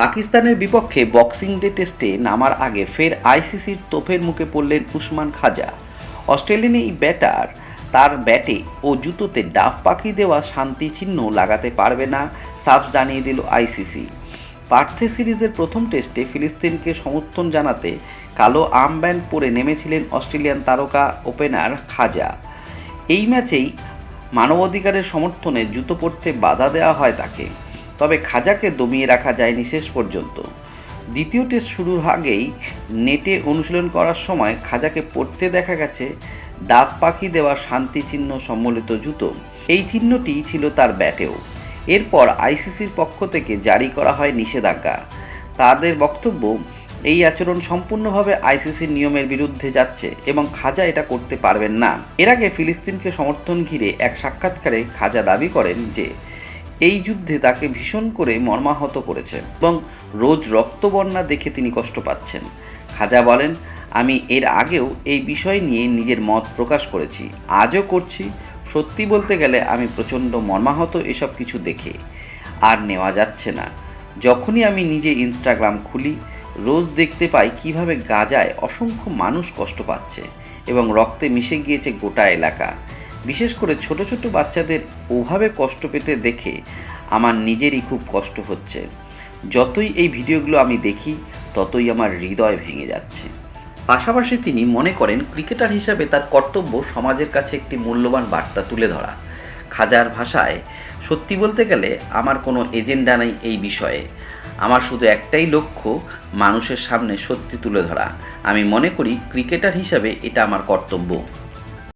পাকিস্তানের বিপক্ষে boxing day টেস্টে নামার আগে ফের আইসিসির তোপের মুখে পড়লেন উসমান খাজা। অস্ট্রেলিয়ান এই ব্যাটার, তার ব্যাটে ও জুতোতে ডাফ পাখি দেওয়া শান্তি চিহ্ন লাগাতে পারবে না, সাফ জানিয়ে দিল আইসিসি। পার্থে সিরিজের প্রথম টেস্টে ফিলিস্তিনকে সমর্থন জানাতে কালো আর্মব্যান্ড পরে নেমেছিলেন অস্ট্রেলিয়ান তারকা, ওপেনার খাজা। এই ম্যাচেই মানবাধিকারের সমর্থনে জুতো পরতে বাধা দেওয়া হয় তাকে। তবে খাজাকে দমিয়ে রাখা যায়নি শেষ পর্যন্ত। দ্বিতীয় টেস্ট শুরুর আগেই নেটে অনুশীলন করার সময় খাজাকে পড়তে দেখা গেছে ডাব পাখি দেওয়া শান্তি চিহ্ন সম্বলিত জুতো। এই চিহ্নটি ছিল তার ব্যাটেও। এরপর আইসিসির পক্ষ থেকে জারি করা হয় নিষেধাজ্ঞা। তাদের বক্তব্য, এই আচরণ সম্পূর্ণভাবে আইসিসির নিয়মের বিরুদ্ধে যাচ্ছে এবং খাজা এটা করতে পারবেন না। এর আগে ফিলিস্তিনকে সমর্থন ঘিরে এক সাক্ষাৎকারে খাজা দাবি করেন যে এই যুদ্ধে তাকে ভীষণ করে মর্মাহত করেছে এবং রোজ রক্তবর্ণা দেখে তিনি কষ্ট পাচ্ছেন। খাজা বলেন, আমি এর আগেও এই বিষয় নিয়ে নিজের মত প্রকাশ করেছি। আজও করছি। সত্যি বলতে গেলে আমি প্রচণ্ড মর্মাহত এসব কিছু দেখে। আর নেওয়া যাচ্ছে না। যখনই আমি নিজে ইনস্টাগ্রাম খুলি, রোজ দেখতে পাই কীভাবে গাজায় অসংখ্য মানুষ কষ্ট পাচ্ছে এবং রক্তে মিশে গিয়েছে গোটা এলাকা। বিশেষ করে ছোট ছোট বাচ্চাদের ওভাবে কষ্ট পেতে দেখে আমার নিজেরই খুব কষ্ট হচ্ছে। যতই এই ভিডিওগুলো আমি দেখি, ততই আমার হৃদয় ভেঙে যাচ্ছে। পাশাপাশি তিনি মনে করেন, ক্রিকেটার হিসাবে তার কর্তব্য সমাজের কাছে একটি মূল্যবান বার্তা তুলে ধরা। খাজার ভাষায়, সত্যি বলতে গেলে আমার কোনো এজেন্ডা নেই এই বিষয়ে। আমার শুধু একটাই লক্ষ্য, মানুষের সামনে সত্যি তুলে ধরা। আমি মনে করি, ক্রিকেটার হিসাবে এটা আমার কর্তব্য।